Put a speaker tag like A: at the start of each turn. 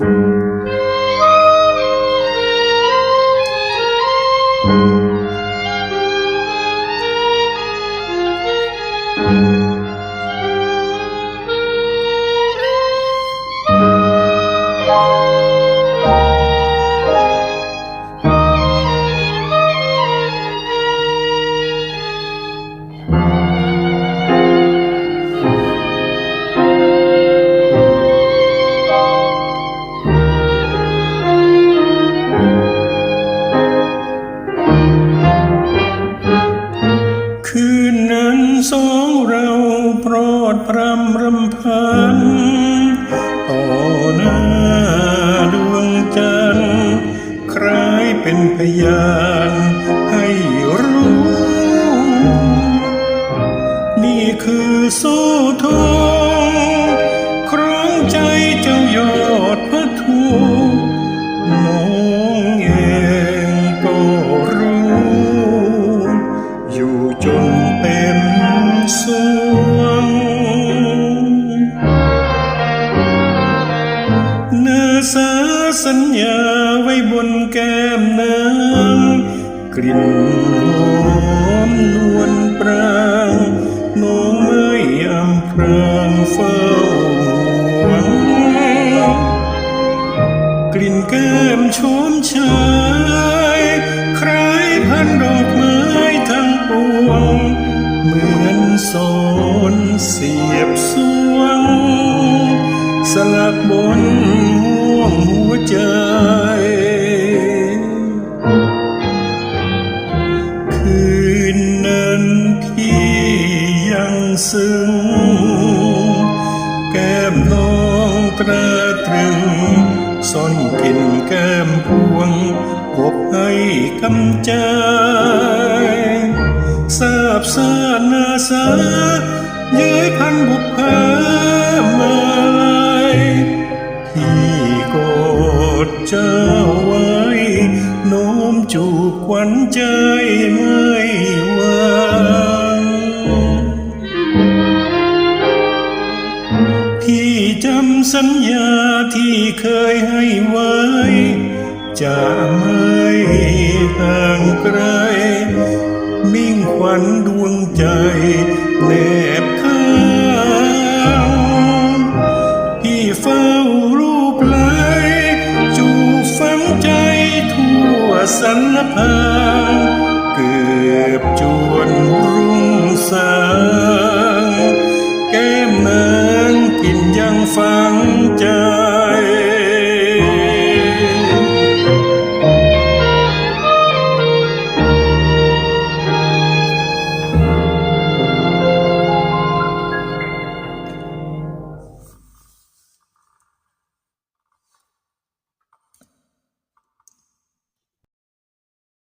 A: Mm-hmm. คืนนั้นสองเราโปรดพรำรำพัน นื้อสาสัญญาไว้บนแก้มนางกลิ่นหอมนวลปรางน้องไม่อำพรางเฝ้าหวังกลิ่นแก้มชมชายใครพันดอกไม้ทั้งปวง เหมือนสอนเสียบสวง สลักบน ซึ้ง แก้มน้องตราตรึงซ่อนกลิ่นแก้มพวงอบให้กำใจทราบสานาสาเย้ยพันบุพเพมาลัยพี่กอดเจ้าไว้โน้มจูบขวัญใจไม่วา ที่เคยให้ไว้ จะไม่ห่างไกล มิ่งควันดวงใจแนบข้างพี่เฝ้ารูปไหลจูฝังใจทั่วสรรพาเกือบจวนรุ่งสางแก้มนานกินยังฟังใจ